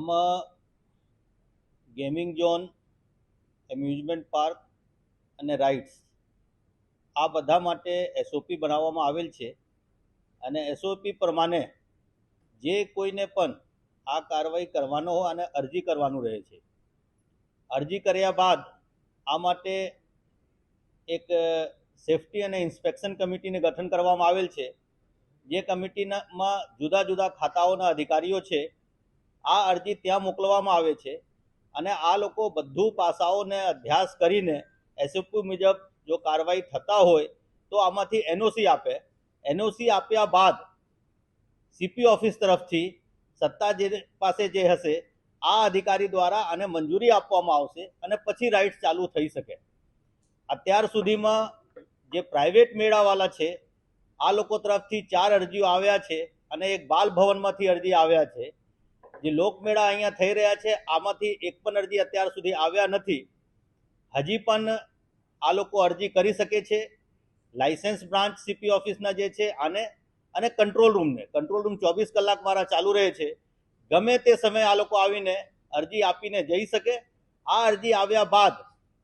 આમાં gaming zone amusement park અને rides આ બધા માટે એસઓપી બનાવવામાં આવેલ છે. અને એસઓપી પ્રમાણે જે કોઈને પણ આ કાર્યવાહી કરવાનો અને અરજી કરવાનું રહે છે. અરજી કર્યા બાદ આ માટે એક સેફટી અને ઇન્સ્પેક્શન કમિટીને ગઠન કરવામાં આવેલ છે. જે કમિટીમાં જુદા જુદા ખાતાઓના અધિકારીઓ છે. આ અરજી ત્યાં મોકલવામાં આવે છે. અને આ લોકો બધું પાસાઓને અભ્યાસ કરીને એસઓપી મુજબ જો કાર્યવાહી થતા હોય તો આમાંથી એનઓસી આપે. એનઓસી આપ્યા બાદ સીપી ઓફિસ તરફથી સત્તા જે પાસે જે હશે, આ અધિકારી દ્વારા આને મંજૂરી આપવામાં આવશે અને પછી રાઇડ્સ ચાલુ થઈ શકે. અત્યાર સુધીમાં જે પ્રાઇવેટ મેળાવાળા છે, આ લોકો તરફથી ચાર અરજીઓ આવ્યા છે અને એક બાલ ભવનમાંથી અરજી આવ્યા છે. જે લોકમેળા અહીંયા થઈ રહ્યા છે. આમાંથી એક પણ અરજી અત્યાર સુધી આવ્યા નથી. હજી પણ આ લોકો અરજી કરી શકે છે. લાયસન્સ બ્રાન્ચ સીપી ઓફિસના જે છે આને અને કંટ્રોલ રૂમને. કંટ્રોલ રૂમ ચોવીસ કલાક મારા ચાલુ રહે છે. ગમે તે સમયે આ લોકો આવીને અરજી આપીને જઈ શકે. આ અરજી આવ્યા બાદ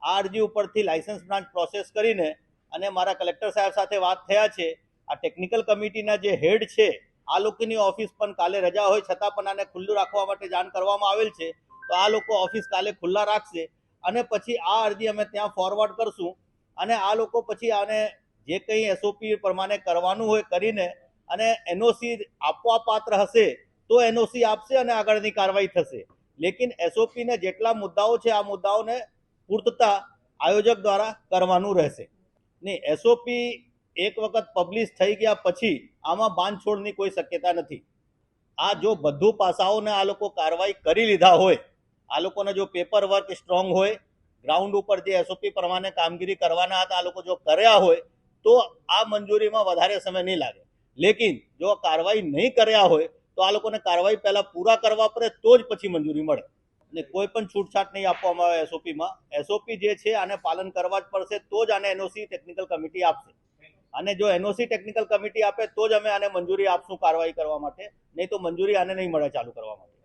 આ અરજી ઉપરથી લાયસન્સ બ્રાન્ચ પ્રોસેસ કરીને અને મારા કલેક્ટર સાહેબ સાથે વાત થયા છે. આ ટેકનિકલ કમિટીના જે હેડ છે આ લોકોની ઓફિસ પણ કાલે રજા હોય, છતાં પણ આને ખુલ્લું રાખવા માટે જાણ કરવામાં આવેલ છે. તો આ લોકો ઓફિસ કાલે ખુલ્લા રાખશે અને પછી આ અરજી અમે ત્યાં ફોરવર્ડ કરશું અને આ લોકો પછી આને જે કંઈ એસઓપી પ્રમાણે કરવાનું હોય કરીને અને એનઓસી આપવા પાત્ર હશે તો એનઓસી આપશે અને આગળની કાર્યવાહી થશે. લેકિન એસઓપીને જેટલા મુદ્દાઓ છે, આ મુદ્દાઓને પૂર્તતા આયોજક દ્વારા કરવાનું રહેશે. નહીં એસઓપી એક વખત પબ્લિશ થઈ ગયા પછી આમાં બાંધછોડની કોઈ શક્યતા નથી. આ જો બધું પાસાઓને આ લોકો કાર્યવાહી કરી લીધા હોય, આ લોકોને જો પેપર વર્ક સ્ટ્રોંગ હોય ગ્રાઉન્ડ ઉપર જે એસઓપી પ્રમાણે કામગીરી કરવાના હતા, આ લોકો જો કર્યા હોય, તો આ મંજૂરીમાં વધારે સમય નહીં લાગે. લેકિન જો કાર્યવાહી નહીં કર્યા હોય, તો આ લોકોને કાર્યવાહી પહેલાં પૂરા કરવા પડે, તો જ પછી મંજૂરી મળે. અને કોઈ પણ છૂટછાટ નહીં આપવામાં આવે એસઓપીમાં એસઓપી જે છે, આને પાલન કરવા જ પડશે, તો જ આને એનઓસી ટેકનિકલ કમિટી આપશે. અને જો એનઓસી ટેકનિકલ કમિટી આપે તો જ અમે આને મંજૂરી આપશું કાર્યવાહી કરવા માટે. નહીં તો મંજૂરી આને નહીં મળે ચાલુ કરવા માટે.